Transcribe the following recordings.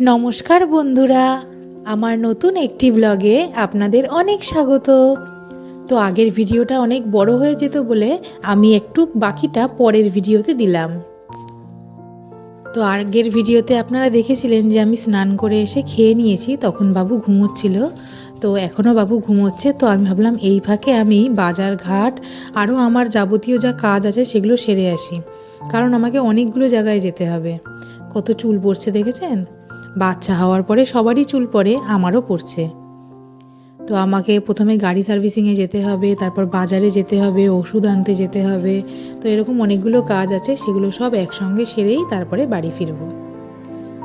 নমস্কার বন্ধুরা, আমার নতুন একটি ব্লগে আপনাদের অনেক স্বাগত। তো আগের ভিডিওটা অনেক বড় হয়ে যেত বলে আমি একটু বাকিটা পরের ভিডিওতে দিলাম। তো আগের ভিডিওতে আপনারা দেখেছিলেন যে আমি স্নান করে এসে খেয়ে নিয়েছি, তখন বাবু ঘুমোচ্ছিল। তো এখনও বাবু ঘুমোচ্ছে, তো আমি ভাবলাম এই ফাঁকে আমি বাজার ঘাট, আরও আমার যাবতীয় যা কাজ আছে সেগুলো সেরে আসি। কারণ আমাকে অনেকগুলো জায়গায় যেতে হবে। কত চুল পড়ছে দেখেছেন? বাচ্চা হওয়ার পরে সবারই চুল পড়ে, আমারও পড়ছে। তো আমাকে প্রথমে গাড়ি সার্ভিসিংয়ে যেতে হবে, তারপর বাজারে যেতে হবে, ওষুধ আনতে যেতে হবে। তো এরকম অনেকগুলো কাজ আছে, সেগুলো সব একসঙ্গে সেরেই তারপরে বাড়ি ফিরবো।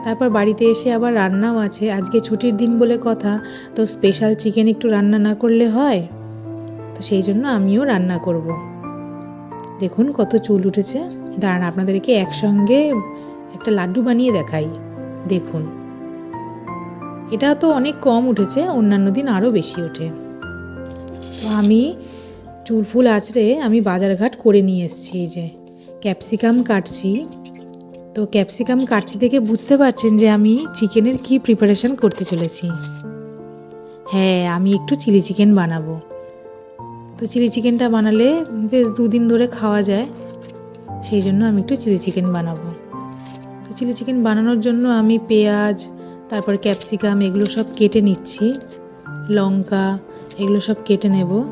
তারপর বাড়িতে এসে আবার রান্নাও আছে। আজকে ছুটির দিন বলে কথা, তো স্পেশাল চিকেন একটু রান্না না করলে হয়? তো সেই জন্য আমিও রান্না করব। দেখুন কত চুল উঠেছে। দাঁড়ান, আপনাদেরকে একসঙ্গে একটা লাড্ডু বানিয়ে দেখাই। দেখুন। এটা তো অনেক কম উঠেছে, অন্যান্য দিন আরও বেশি ওঠে। তো আমি চুল ফুল আঁচড়ে আমি বাজারঘাট করে নিয়ে এসেছি, এই যে ক্যাপসিকাম কাটছি। তো ক্যাপসিকাম কাটছি দেখে বুঝতে পারছেন যে আমি চিকেনের কি প্রিপারেশন করতে চলেছি। হ্যাঁ আমি একটু চিলি চিকেন বানাবো। তো চিলি চিকেনটা বানালে বেশ দুদিন ধরে খাওয়া যায়, সেই জন্য আমি একটু চিলি চিকেন বানাবো। চিলি চিকেন বানানোর জন্য আমি পেঁয়াজ, তারপর ক্যাপসিকাম, এগুলো সব কেটে নিচ্ছি। লঙ্কা, এগুলো সব কেটে নেব।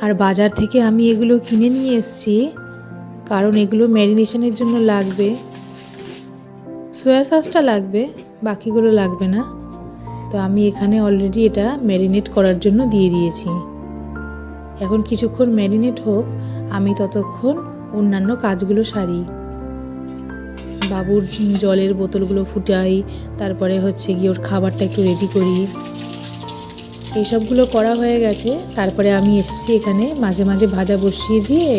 আর বাজার থেকে আমি এগুলো কিনে নিয়ে এসেছি, কারণ এগুলো ম্যারিনেশনের জন্য লাগবে। সয়া সসটা লাগবে, বাকিগুলো লাগবে না। তো আমি এখানে অলরেডি এটা ম্যারিনেট করার জন্য দিয়ে দিয়েছি। এখন কিছুক্ষণ ম্যারিনেট হোক, আমি ততক্ষণ অন্যান্য কাজগুলো সারি। বাবুর জলের বোতলগুলো ফুটাই, তারপরে হচ্ছে গিয়ে ওর খাবারটা একটু রেডি করি। এইসবগুলো করা হয়ে গেছে। তারপরে আমি এসেছি এখানে মাঝে মাঝে ভাজা বসিয়ে দিয়ে,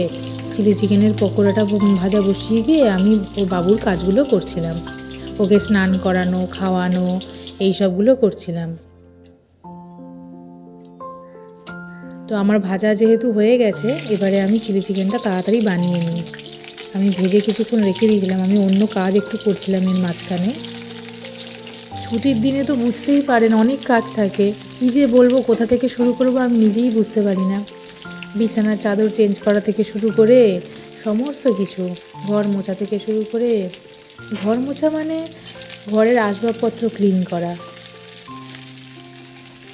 চিলি চিকেনের পকোড়াটা ভাজা বসিয়ে দিয়ে আমি ও বাবুর কাজগুলো করছিলাম। ওকে স্নান করানো, খাওয়ানো এই সবগুলো করছিলাম। তো আমার ভাজা যেহেতু হয়ে গেছে, এবারে আমি চিলি চিকেনটা তাড়াতাড়ি বানিয়ে নিই। আমি ভেজে কিছুক্ষণ রেখে দিয়েছিলাম, আমি অন্য কাজ একটু করছিলাম এর মাঝখানে। ছুটির দিনে তো বুঝতেই পারেন অনেক কাজ থাকে, কী যে বলব, কোথা থেকে শুরু করব আমি নিজেই বুঝতে পারি না। বিছানার চাদর চেঞ্জ করা থেকে শুরু করে সমস্ত কিছু, ঘর মোছা থেকে শুরু করে, ঘর মোছা মানে ঘরের আসবাবপত্র ক্লিন করা।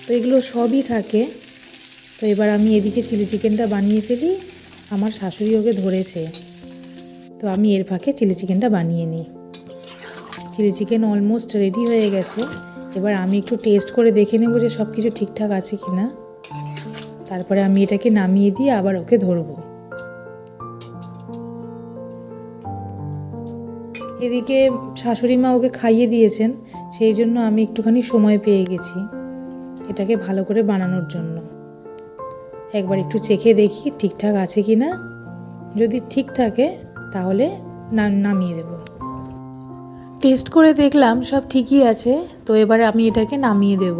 তো এগুলো সবই থাকে। তো এবার আমি এদিকে চিলি চিকেনটা বানিয়ে ফেলি, আমার শাশুড়ি ওকে ধরেছে। তো আমি এর ফাঁকে চিলি চিকেনটা বানিয়ে নিই। চিলি চিকেন অলমোস্ট রেডি হয়ে গেছে। এবার আমি একটু টেস্ট করে দেখে নেব যে সব কিছু ঠিকঠাক আছে কি না তারপরে আমি এটাকে নামিয়ে দিয়ে আবার ওকে ধরবো। এদিকে শাশুড়ি মা ওকে খাইয়ে দিয়েছেন, সেই জন্য আমি একটুখানি সময় পেয়ে গেছি এটাকে ভালো করে বানানোর জন্য। একবার একটু চেখে দেখি ঠিকঠাক আছে কি না যদি ঠিক থাকে তাহলে নামিয়ে দেব। টেস্ট করে দেখলাম সব ঠিকই আছে, তো এবার আমি এটাকে নামিয়ে দেব।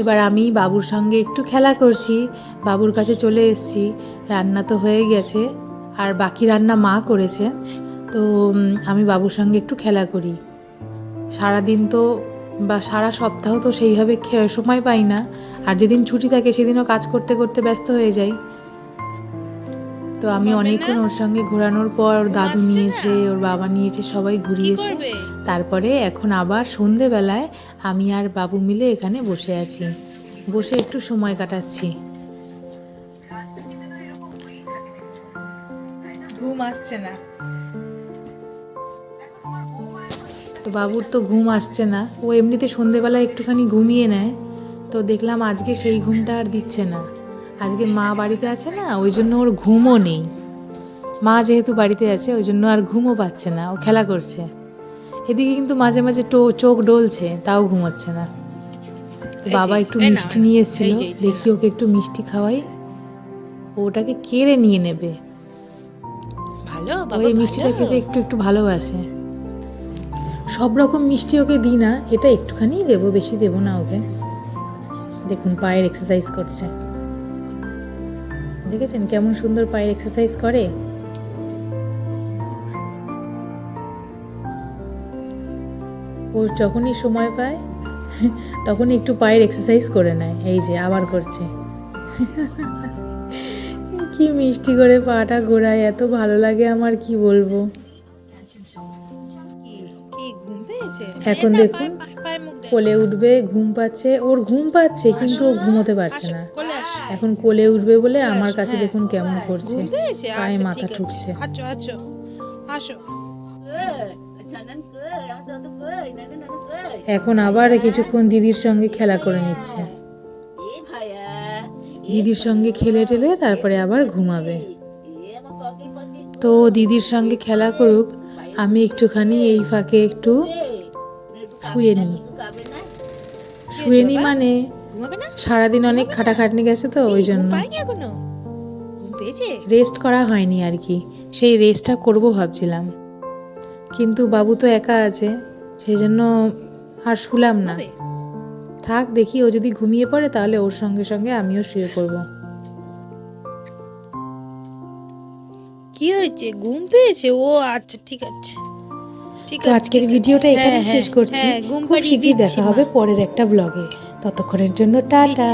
এবার আমি বাবুর সঙ্গে একটু খেলা করছি, বাবুর কাছে চলে এসেছি, রান্না তো হয়ে গেছে, আর বাকি রান্না মা করেছে, তো আমি বাবুর সঙ্গে একটু খেলা করি। সারাদিন তো, বা সারা সপ্তাহ তো সেইভাবে সময় পাই না, আর যেদিন ছুটি থাকে সেদিনও কাজ করতে করতে ব্যস্ত হয়ে যাই তো আমি অনেকক্ষণ ওর সঙ্গে ঘোরানোর পর ওর দাদু নিয়েছে ওর বাবা নিয়েছে সবাই ঘুরিয়েছে। তারপরে এখন আবার সন্ধেবেলায় আমি আর বাবু মিলে এখানে বসে আছি। বসে একটু সময় কাটাচ্ছি। ঘুম আসছে না। তো বাবুর তো ঘুম আসছে না। ও এমনিতে সন্ধেবেলা একটুখানি ঘুমিয়ে নেয়। তো দেখলাম আজকে সেই ঘুমটা আর দিচ্ছে না। আজকে মা বাড়িতে আছে না ওই জন্য ওর ঘুমও নেই। মা যেহেতু বাড়িতে আছে ওই জন্য আর ঘুমও পাচ্ছে না ও খেলা করছে। এদিকে কিন্তু মাঝে মাঝে টো চোখ ডলছে তাও ঘুমোচ্ছে না। তো বাবা একটু মিষ্টি নিয়ে এসেছিল দেখি ওকে একটু মিষ্টি খাওয়াই। ওটাকে কেড়ে নিয়ে নেবে। ভালো ওই মিষ্টিটা খেতে একটু একটু ভালোবাসে। সব রকম মিষ্টি ওকে দিই না এটা একটুখানি দেবো বেশি দেবো না ওকে। দেখুন পায়ের এক্সারসাইজ করছে। দেখেছেন কেমন সুন্দর পায়ের এক্সারসাইজ করে? ও যখনই সময় পায় তখন একটু পায়ের এক্সারসাইজ করে নেয়। এই যে, আবার করছে। কি মিষ্টি করে পাটা ঘোরায়, এত ভালো লাগে আমার, কি বলব? এখন দেখুন কোলে উঠবে ঘুম পাচ্ছে ওর ঘুম পাচ্ছে কিন্তু ও ঘুমোতে পারছে না। এখন কোলে উঠবে বলে আমার কাছে দেখুন কেমন করছে। পায়ে আচ্ছা, মাথা ঠিক ঠুকছে। আচ্ছা আচ্ছা। এখন আবার কিছুক্ষণ দিদির সঙ্গে খেলা করে নিচ্ছে। দিদির সঙ্গে খেলে টেলে তারপরে আবার ঘুমাবে। তো দিদির সঙ্গে খেলা করুক আমি একটুখানি এই ফাঁকে একটু শুয়ে নিই শুয়ে নিই মানে সারাদিন অনেক খাটাখাটনি গেছে তো ওই জন্য। রেস্ট করা হয়নি আর কি। সেই রেস্টটা করব ভাবছিলাম। কিন্তু বাবু তো একা আছে সেই জন্য আর শুলাম না। থাক দেখি ও যদি ঘুমিয়ে পড়ে তাহলে ওর সঙ্গে সঙ্গে আমিও শুয়ে পড়ব। কি হয়েছে? ঘুম পেয়েছে? ও আচ্ছা ঠিক আছে। তো আজকের ভিডিওটা এখানে হ্যাঁ, শেষ করছি। হ্যাঁ, খুব শীঘ্রই দেখা হবে পরের একটা ব্লগে ততক্ষণের জন্য টাটা।